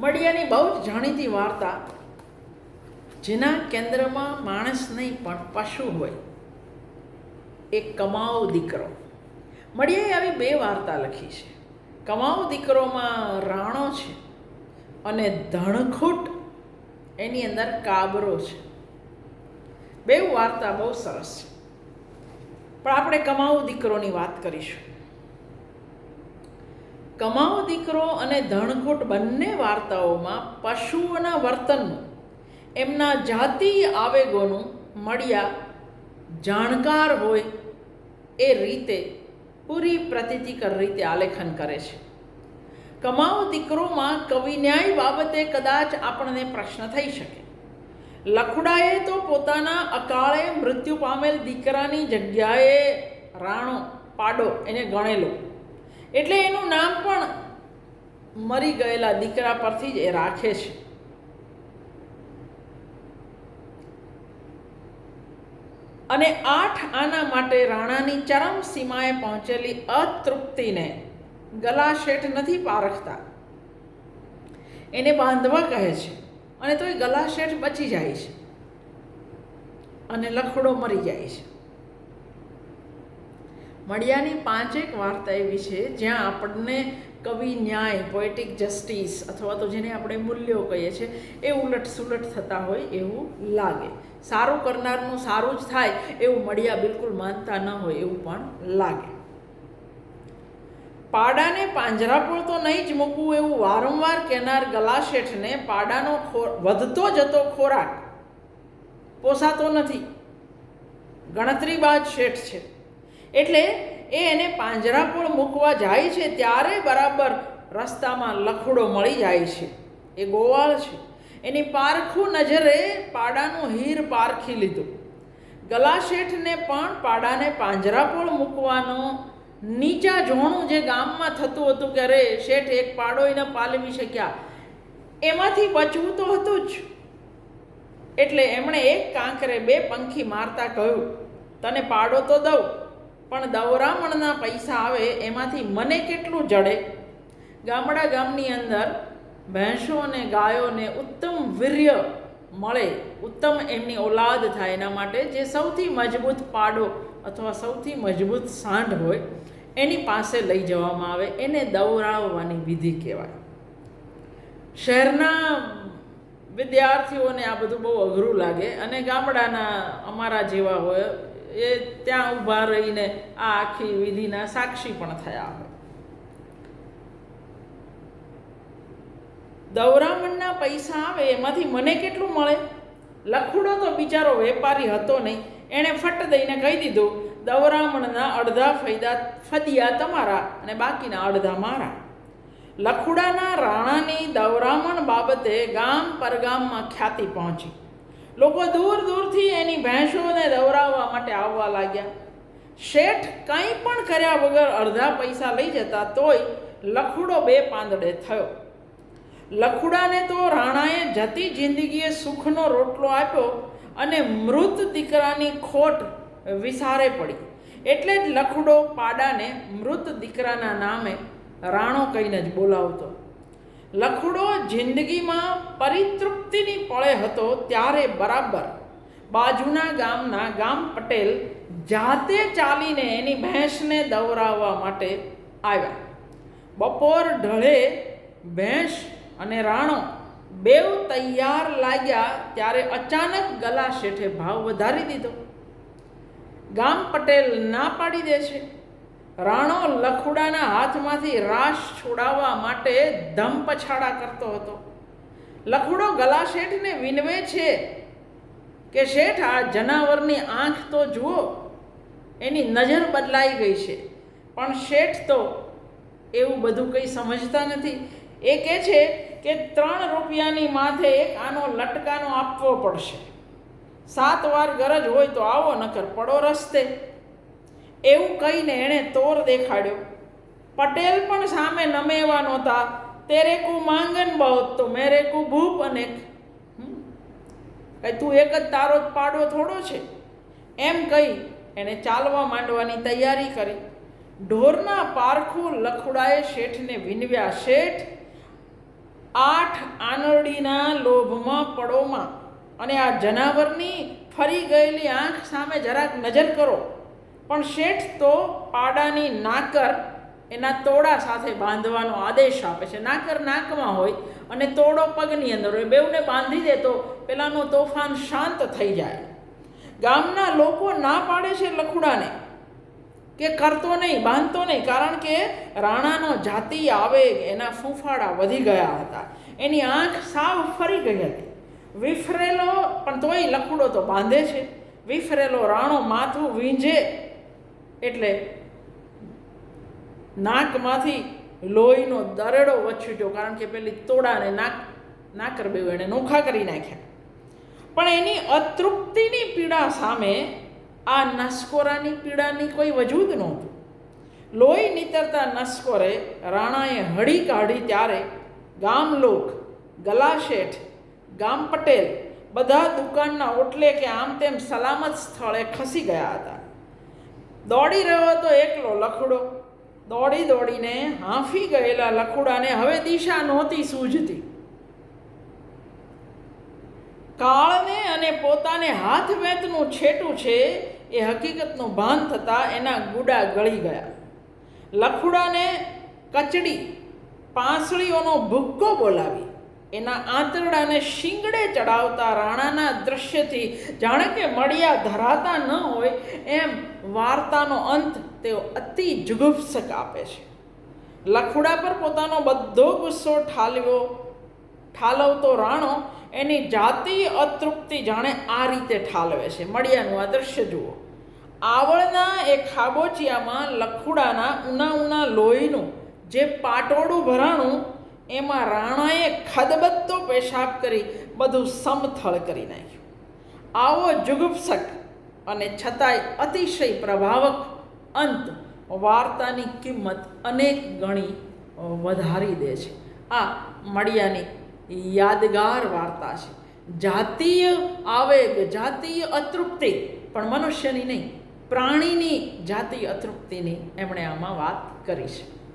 મડિયાની બહુ જ જાણીતી વાર્તા, જેના કેન્દ્રમાં માણસ નહીં, પણ પશુ હોય. એ કમાઓ દીકરો. મડિયાએ આવી બે વાર્તા લખી છે. કમાઓ દીકરોમાં રાણો છે અને ધણખૂટ એની અંદર કાબરો છે. બે વાર્તા બહુ સરસ છે. પણ આપણે કમાઉ દીકરોની વાત કરીશું. કમાઓ દીકરો અને ધણખૂટ બંને વાર્તાઓમાં પશુઓના વર્તનનું, એમના જાતીય આવેગોનું મળ્યા જાણકાર હોય એ રીતે પૂરી પ્રતીતિકર રીતે આલેખન કરે છે. કમાઓ દીકરોમાં કવિન્યાય બાબતે કદાચ આપણને પ્રશ્ન થઈ શકે. લખુડાએ તો પોતાના અકાળે મૃત્યુ પામેલ દીકરાની જગ્યાએ રાણો પાડો એને ગણેલો. એટલે એનું નામ પણ મરી ગયેલા દીકરા પરથી જ એ રાખે છે. અને આઠ આના માટે રાણાની ચરમ સીમાએ પહોંચેલી અતૃપ્તિને ગલા શેઠ નથી પારખતા. એને બાંધવા કહે છે અને તો એ ગલા શેઠ બચી જાય છે. અને લખડો મરી જાય છે. મળ્યાની પાંચેક વાર્તા એવી છે, જ્યાં આપણને કવિ, ન્યાય પોએટિક જસ્ટિસ અથવા તો જેને આપણે મૂલ્યો કહીએ છીએ, એ ઉલટ સુલટ થતા હોય એવું લાગે. સારું કરનારનું સારું જ થાય એવું મળ્યા બિલકુલ માનતા ન હોય એવું પણ લાગે. પાડાને પાંજરા પર તો નહીં જ મૂકવું એવું વારંવાર કહેનાર ગલાશેઠને પાડાનો વધતો જતો ખોરાક પોસાતો નથી. ગણતરીબાજ શેઠ છે. એટલે એ એને પાંજરાપોળ મૂકવા જાય છે, ત્યારે બરાબર રસ્તામાં લખડો મળી જાય છે. એ ગોવાળ છે. એની પારખું નજરે પાડાનું હીર પારખી લીધું. ગલાશેઠને પણ પાડાને પાંજરાપોળ મૂકવાનો નીચા જોણું જે ગામમાં થતું હતું કે અરે શેઠ એક પાડો એને પાલવી શક્યા, એમાંથી બચવું તો હતું જ. એટલે એમણે એક કાંકરે બે પંખી મારતા કહ્યું, તને પાડો તો દઉં. પણ દવરામણના પૈસા આવે એમાંથી મને કેટલું જડે? ગામડા ગામની અંદર ભેંસો અને ગાયોને ઉત્તમ વીર્ય મળે, ઉત્તમ એમની ઓલાદ થાય એના માટે જે સૌથી મજબૂત પાડો અથવા સૌથી મજબૂત સાંઢ હોય, એની પાસે લઈ જવામાં આવે. એને દવરાવવાની વિધિ કહેવાય. શહેરના વિદ્યાર્થીઓને આ બધું બહુ અઘરું લાગે અને ગામડાના અમારા જેવા હોય એ ત્યાં ઊભા રહીને આ આખી વિધિના સાક્ષી પણ થયા હોય. દવરામણના પૈસા આવે એમાંથી મને કેટલું મળે? લખુડો તો બિચારો વેપારી હતો નહીં. એણે ફટ દઈને કહી દીધું, દવરામણના અડધા ફૈદા ફદિયા તમારા અને બાકીના અડધા મારા. લખુડાના રાણાની દવરામણ બાબતે ગામ પરગામમાં ખ્યાતિ પહોંચી. લોકો દૂર દૂરથી એની ભેંસોને દવરાવવા માટે આવવા લાગ્યા. શેઠ કંઈ પણ કર્યા વગર અડધા પૈસા લઈ જતા તોય લખુડો બે પાંદડે થયો. લખુડાને તો રાણાએ જતી જિંદગીએ સુખનો રોટલો આપ્યો અને મૃત દીકરાની ખોટ વિસારે પડી. એટલે જ લખુડો પાડાને મૃત દીકરાના નામે રાણો કહીને જ બોલાવતો. લખુડો જિંદગીમાં પરિતૃપ્તિની પળે હતો ત્યારે બરાબર. બાજુના ગામના ગામ પટેલ જાતે ચાલીને એની ભેંસને દવરાવવા માટે આવ્યા. બપોર ઢળે ભેંસ અને રાણો બેવ તૈયાર લાગ્યા ત્યારે અચાનક ગલા શેઠે ભાવ વધારી દીધો. ગામ પટેલ ના પાડી દે છે. રાણો લખુડાના હાથમાંથી રાશ છોડાવવા માટે ધમ પછાડા કરતો હતો. લખુડો ગલા શેઠને વિનવે છે કે, શેઠ, આ જનાવરની આંખ તો જુઓ, એની નજર બદલાઈ ગઈ છે. પણ શેઠ તો એવું બધું કંઈ સમજતા નથી. એ કહે છે કે, ત્રણ રૂપિયાની માથે એક આનો લટકાનો આપવો પડશે. સાત વાર ગરજ હોય તો આવો, નકર પડો રસ્તે. એવું કહીને એણે તોર દેખાડ્યો. પટેલ પણ સામે નમેવા નહોતા. તેરે કુ માંગન બહોત, તો મેરે કુ ભૂપ અનેક. તું એક જ તારો પાડો થોડો છે? એમ કહી એણે ચાલવા માંડવાની તૈયારી કરી. ઢોરના પારખું લખુડાએ શેઠને વિનવ્યા, શેઠ, આઠ આનરડીના લોભમાં પડોમાં અને આ જનાવરની ફરી ગયેલી આંખ સામે જરાક નજર કરો. પણ શેઠ તો પાડાની નાકર એના તોડા સાથે બાંધવાનો આદેશ આપે છે. નાકર નાકમાં હોય અને તોડો પગની અંદર હોય, બેઉને બાંધી દે તો પેલાનું તોફાન શાંત થઈ જાય. ગામના લોકો ના પાડે છે લખુડાને કે કરતો નહીં, બાંધતો નહીં, કારણ કે રાણાનો જાતિ આવેગ એના ફૂંફાડા વધી ગયા હતા. એની આંખ સાવ ફરી ગઈ હતી. વિફરેલો, પણ તોય લખુડો તો બાંધે છે. વિફરેલો રાણો માથું વીંજે એટલે નાકમાંથી લોહીનો દરેડો વછૂટ્યો, કારણ કે પેલી તોડાને નાક, નાકર બે એણે નોખા કરી નાખ્યા. પણ એની અતૃપ્તિની પીડા સામે આ નસકોરાની પીડાની કોઈ વજૂદ નહોતું. લોહી નીતરતા નસકોરે રાણાએ હળી કાઢી ત્યારે ગામલોક, ગલાશેઠ ગામ પટેલ બધા દુકાનના ઓટલે કે આમ તેમ સલામત સ્થળે ખસી ગયા હતા. દોડી રહ્યો હતો એકલો લખડો. દોડી દોડીને હાંફી ગયેલા લખુડાને હવે દિશા નહોતી સૂઝતી. કાળને અને પોતાને હાથ વેતનું છેટું છે એ હકીકતનું ભાન થતાં એના ગુડા ગળી ગયા. લખુડાને કચડી, પાંસળીઓનો ભૂક્કો બોલાવી. એના આંતરડાને શિંગડે ચડાવતા રાણાના દ્રશ્યથી જાણે કે મળિયા ધરાતા ન હોય એમ વાર્તાનો અંત તેઓ અતિ જુગુપ્સક આપે છે. લખુડા પર પોતાનો બધો ગુસ્સો ઠાલવ્યો ઠાલવતો રાણો એની જાતીય અતૃપ્તિ જાણે આ રીતે ઠાલવે છે. મળ્યાનું આ દ્રશ્ય જુઓ. આવળના એ ખાબોચિયામાં લખુડાના ઉના ઉના લોહીનું જે પાટોડું ભરાણું એમાં રાણાએ ખદબત્તો પેશાબ કરી બધું સમથળ કરી નાખ્યું. આવો જુગુપ્સક અને છતાંય અતિશય પ્રભાવક અંત વાર્તાની કિંમત અનેક ગણી વધારી દે છે. આ મળિયાની યાદગાર વાર્તા છે. જાતીય આવેગ, જાતીય અતૃપ્તિ, પણ મનુષ્યની નહીં, પ્રાણીની જાતીય અતૃપ્તિની એમણે આમાં વાત કરી છે.